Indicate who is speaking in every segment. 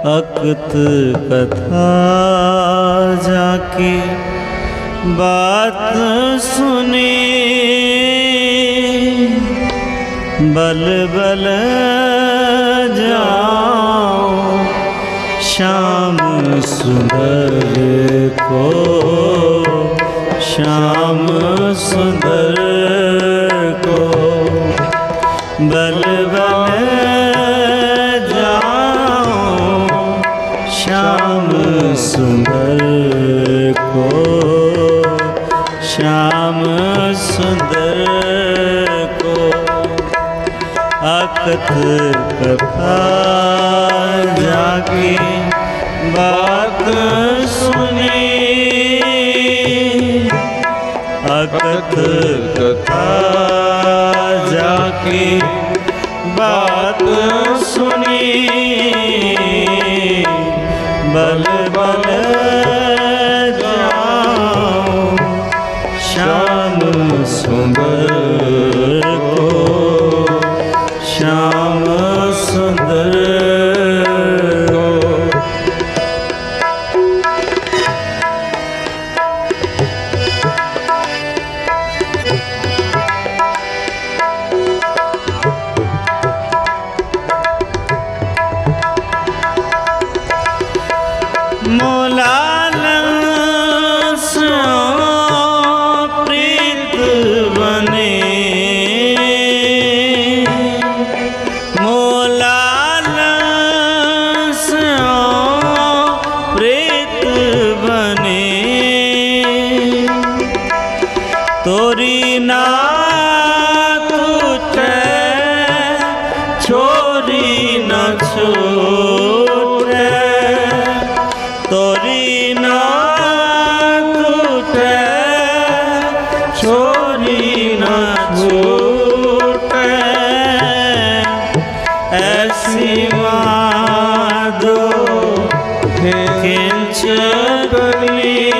Speaker 1: ਅਕਤ ਕਥਾ ਜਾ ਕੇ ਬਾਤ ਸੁਨੇ। ਬਲ ਬਲ ਜਾਓ, ਸ਼ਾਮ ਸੁੰਦਰ ਕੋ ਸ਼ਾਮ ਸੁੰਦਰ ਕੋ ਬਲ ਨਾਨਕਤ ਕਥਾ ਜਾਗੇ। ਬਾਤ ਸੁਣੀ। ਅਕਤ ਕਥਾ ਜਾਗੇ। ਬਾਤ ਸੁੰਦਰ ছুটে তরি না কুটে ছড়ি না ছুটে। এসিমাদ খেঞ্চ গলি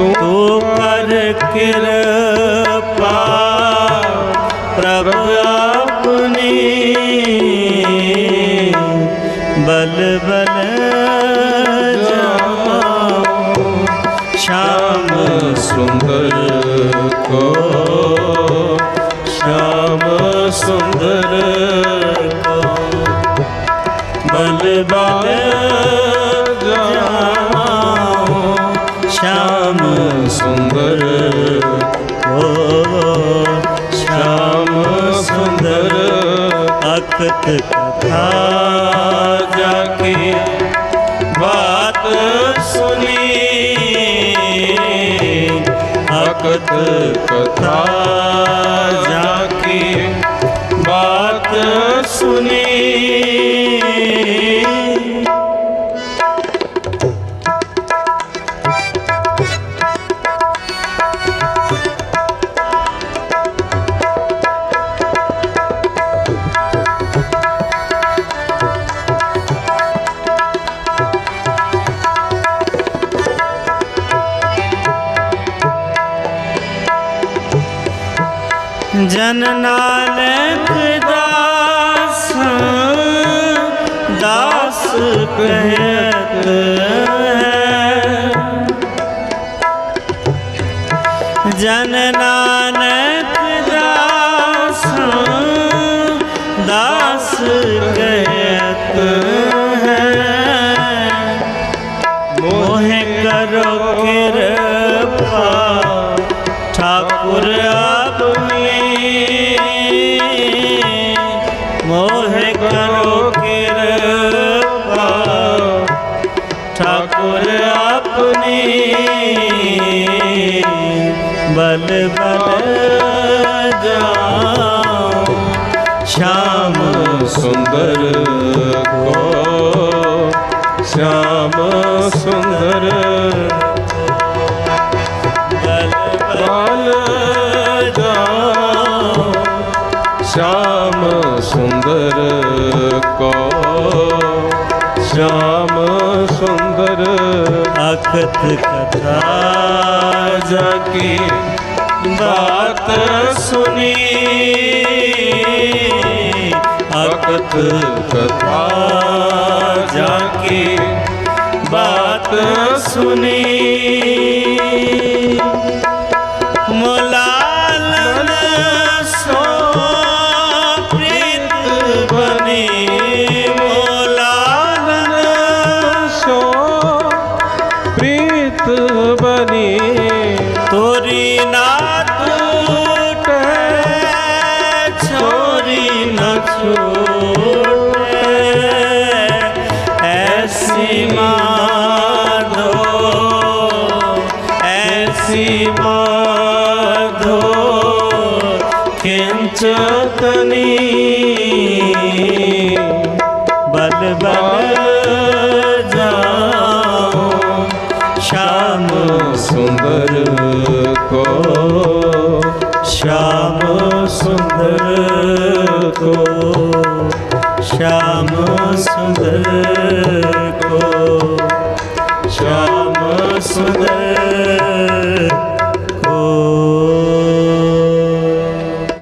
Speaker 1: ਤੂੰ ਤੂੰ ਕਰ ਕਿਰਪਾ ਪ੍ਰਭ ਆਪਣੀ ਬਲ ਸੁੰਦਰ ਕੋ ਸ਼ਾਮ ਸੁੰਦਰ ਕੋ ਬਲ ਸੁੰਦਰ। ਓ ਸ਼ਾਮ ਸੁੰਦਰ। ਅਕਤ ਕਥਾ ਜਾ ਕੇ ਬਾਤ ਸੁਣੀ। ਅਕਤ ਕਥਾ ਜਾ ਕੇ ਬਾਤ ਸੁਣੀ। ਜਨ ਨਾਨਕ ਦਾਸ ਦਾਸ ਕਹਿਤ ਜਨ ਨਾਨਕ ਠਾਕੁਰ ਆਪਣੀ ਬਲ ਬਲ ਜਾਉ ਸ਼ਾਮ ਸੁੰਦਰ ਅਖਤ ਕਥਾ ਜਾ ਕੀ ਬਾਤ ਸੁਣੀ ਅਕਤ ਕਥਾ ਜਾ ਕੇ ਬਾਤ ਸੁਣੀ ਬਲ ਬਲ ਜਾਉ ਸ਼ਾਮ ਸੁੰਦਰ ਕੋ